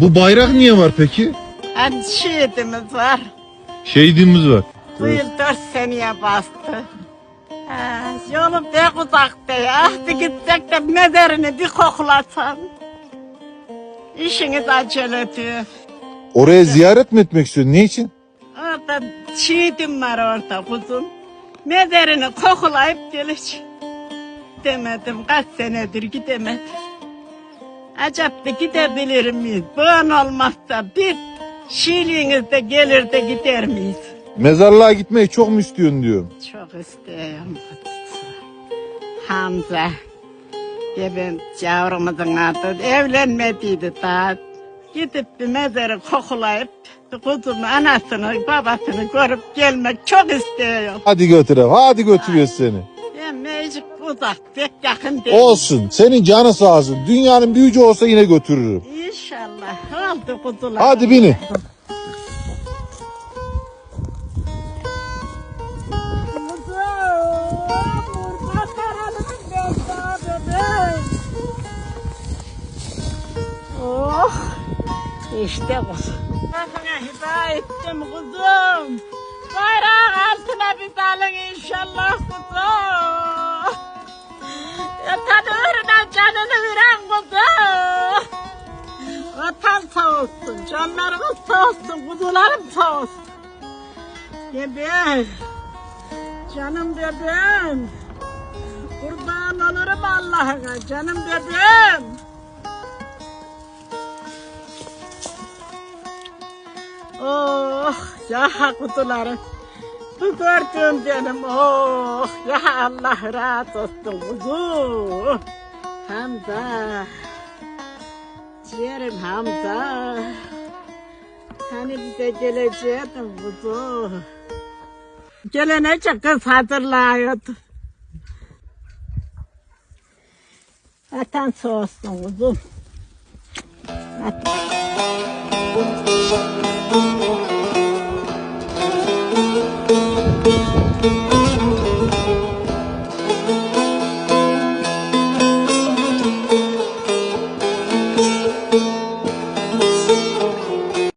Bu bayrak niye var peki? Hani şehidimiz var. Şehidimiz var. Bu yıl dört seneye bastı. Ha, yolum pek uzakta ya. Ahdi gitsek de mezarını bir koklasan. İşiniz acele diyor. Oraya ziyaret mi etmek istiyorsun? Ne için? Orada şehidim var orada kuzum. Mezarını koklayıp geleceğim. Demedim kaç senedir gidemedim. Acaba gidebilir miyiz? Bugün olmazsa bir şiirliğinizde gelir de gider miyiz? Mezarlığa gitmeyi çok mu istiyorsun diyorum. Çok istiyorum. Hamza. Gebin yavrumuzun adı evlenmediydi daha. Gidip bir mezarı kokulayıp kuzumu, anasını, babasını görüp gelmek çok istiyorum. Hadi götürelim. Hadi götürüyoruz seni. Uzak, pek yakın değil. Olsun. Senin canı sağ olsun. Dünyanın büyücü olsa yine götürürüm. İnşallah. Oldu kuzular. Hadi binin. Oh, işte bu. Sana hidayettim kuzum. Bayrağın altına bir dalın inşallah Vatan canını veren kuzum. Vatan sağ olsun, canlarımız sağ olsun, kuzularım sağ olsun. Bebeğim, canım bebeğim. Kurban olurum Allah'ına, canım bebeğim. Oh ya kutularım. Bu gördüğüm benim oh ya Allah razı olsun kuzu. Hamza. Ciğerim Hamza. Hani bize geleceydin kuzu. Gelenece kız hazırlıyordu. Vatan sağ olsun kuzum. Vatan.